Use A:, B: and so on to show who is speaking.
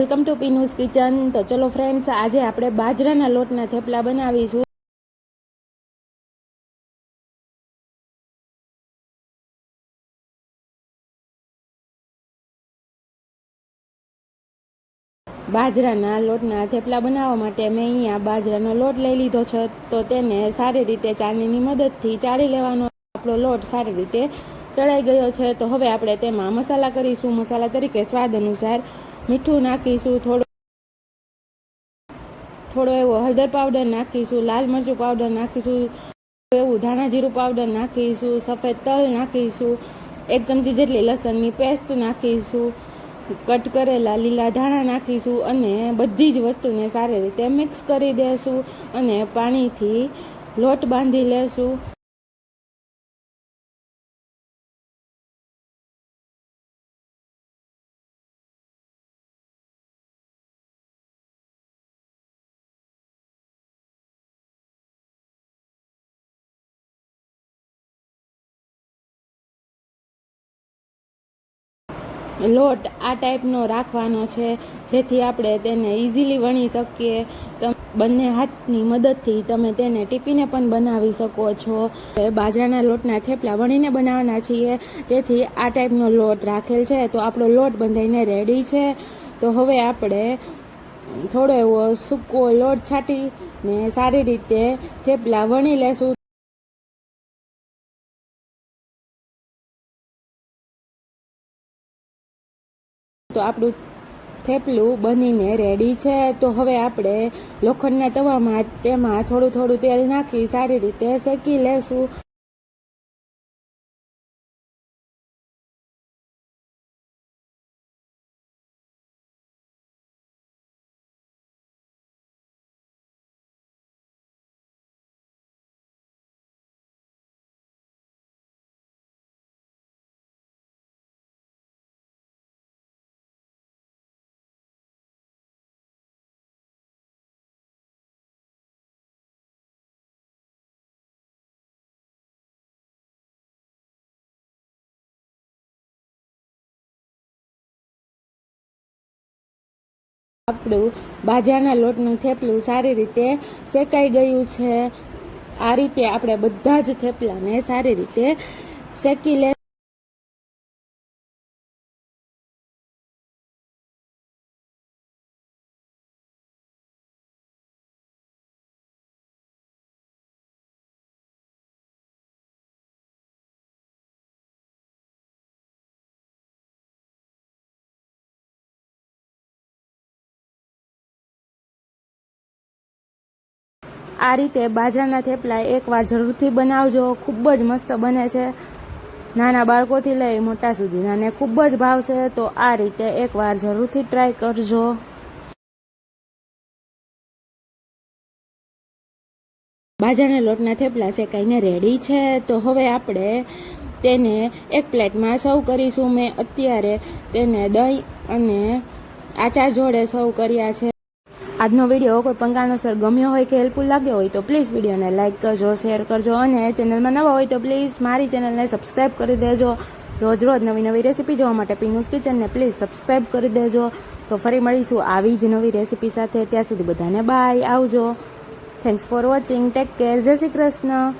A: Welcome to પીનુસ kitchen તો ચલો friends આજે આપણે બાજરાના લોટના થેપલા બનાવીશું. બાજરાના લોટના થેપલા બનાવવા માટે મેં અહીંયા બાજરાનો લોટ લઈ લીધો છે. તો તેને સારી રીતે ચાળણીની મદદથી ચાળી લેવાનો. આપણો લોટ સારી રીતે ચડાઈ ગયો છે. તો હવે આપણે તેમાં મસાલા કરીશું. મસાલા તરીકે સ્વાદ અનુસાર મીઠું નાખીશું, થોડું થોડો એવો હળદર પાવડર નાખીશું, લાલ મરચું પાવડર નાખીશું, એવું ધાણા જીરું પાવડર નાખીશું, સફેદ તલ નાખીશું, એક ચમચી જેટલી લસણની પેસ્ટ નાખીશું, કટ કરેલા લીલા ધાણા નાખીશું અને બધી જ વસ્તુને સારી રીતે મિક્સ કરી દેશું અને પાણીથી લોટ બાંધી લેશું. લોટ આ ટાઈપનો રાખવાનો છે, જેથી આપણે તેને ઇઝીલી વણી શકીએ. તમ બંને હાથની મદદથી તમે તેને ટીપીને પણ બનાવી શકો છો. બાજરાના લોટના થેપલા વણીને બનાવવાના છીએ. તેથી આ ટાઈપનો લોટ રાખેલ છે. તો આપણો લોટ બંધાઈને રેડી છે. તો હવે આપણે થોડો એવો સૂકો લોટ છાંટીને સારી રીતે થેપલા વણી લેશું. તો આપણું થેપલું બનીને રેડી છે. તો હવે આપણે લોખંડના તવામાં તેમાં થોડું થોડું તેલ નાખી સારી રીતે શેકી લેશું. આપણું બાજરાના લોટનું થેપલું સારી રીતે શેકાઈ ગયું છે. આ રીતે આપણે બધા જ થેપલાને સારી રીતે શેકી લે આ રીતે બાજરાના થેપલા એકવાર જરૂરથી બનાવજો. ખૂબ જ મસ્ત બને છે. નાના બાળકોથી લઈ મોટા સુધીનાને ખૂબ જ ભાવશે તો આ રીતે એકવાર જરૂરથી ટ્રાય કરજો. બાજરાના લોટના થેપલા શેકાઈને રેડી છે. તો હવે આપણે તેને એક પ્લેટમાં સર્વ કરીશું. મેં અત્યારે તેને દહીં અને આચાર જોડે સર્વ કર્યા છે. આજનો વીડિયો કોઈ પણ કારણોસર ગમ્યો હોય કે હેલ્પફુલ લાગ્યો હોય તો પ્લીઝ વિડીયોને લાઇક કરજો શેર કરજો અને ચેનલમાં નવા હોય તો પ્લીઝ મારી ચેનલને સબસ્ક્રાઈબ કરી દેજો. રોજ રોજ નવી નવી રેસીપી જોવા માટે પીનુસ કિચનને પ્લીઝ સબસ્ક્રાઈબ કરી દેજો. તો ફરી મળીશું આવી જ નવી રેસીપી સાથે. ત્યાં સુધી બધાને બાય આવજો. Thanks for watching take care જય શ્રી કૃષ્ણ.